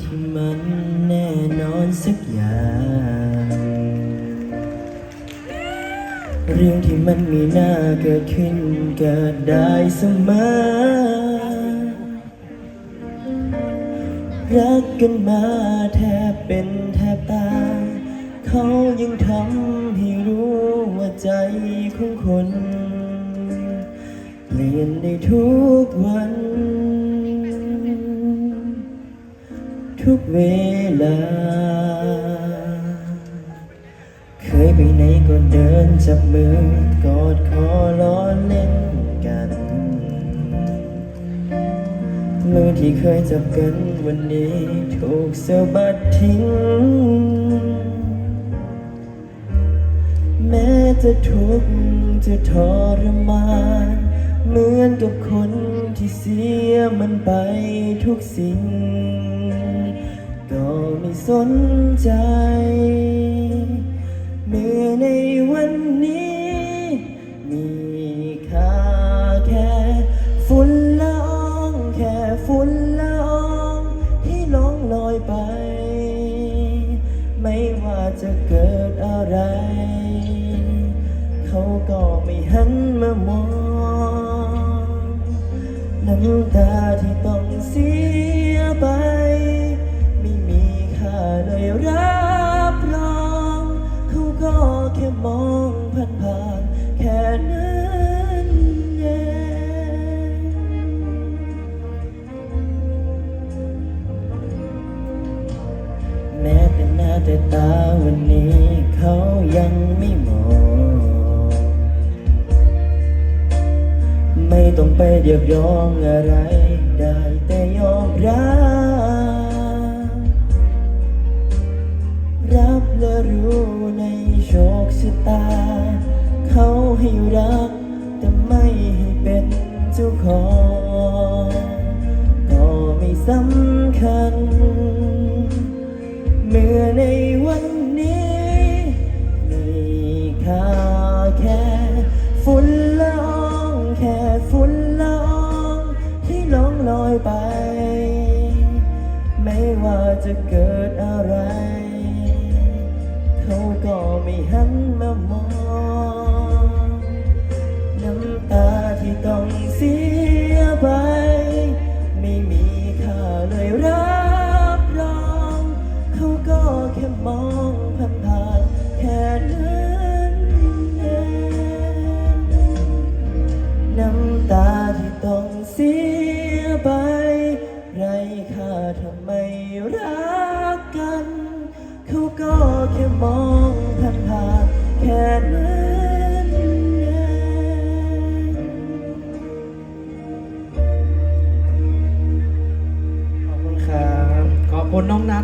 ที่มันแน่นอนสักอย่าง เรื่องที่มันมีหน้าเกิดขึ้นเกิดได้เสมอรักกันมาแทบเป็นแทบตาย เขายังทำให้รู้ว่าใจของคน เปลี่ยนในทุกวัน ทุกเวลา เคยไปไหนก็เดินจับมือกอดคอล้อเล่นกัน มือที่เคยจับกันวันนี้ถูกสะบัดทิ้ง แม้จะทุกข์จะทรมานเหมือนกับคนที่เสียมันไปทุกสิ่ง สนใจ เมื่อในวันนี้ มีค่าแค่ฝุ่นละอองแค่ฝุ่นละอองที่ล่องลอยไป ไม่ว่าจะเกิดอะไร เขาก็ไม่หันมามอง น้ำตาที่ต้องเสีย องผ่านแค่นั้นเองแม้แต่หน้าแต่ตาวันนี้เขายังไม่มองไม่ต้องไปเรียกร้องอะไรได้แต่ยอมรับ รู้ในโชคชะตา เขาให้รัก แต่ไม่ให้เป็นเจ้าของ ก็ไม่สำคัญ เมื่อในวันนี้มีค่าแค่ฝุ่นละอองแค่ฝุ่นละอองที่ล่องลอยไป ไม่ว่าจะเกิดอะไร เขาก็ไม่หันมามองน้ำตาที่ต้องเสียไป ไม่มีค่าเลยรับรองเขาก็แค่มองผ่านๆแค่นั้นเองน้ำตาที่ต้องเสียไป ไรค่าทำไมรัก ก็แค่มองผ่านผ่านแค่นั้นขอบคุณครับ ขอบคุณน้องนัท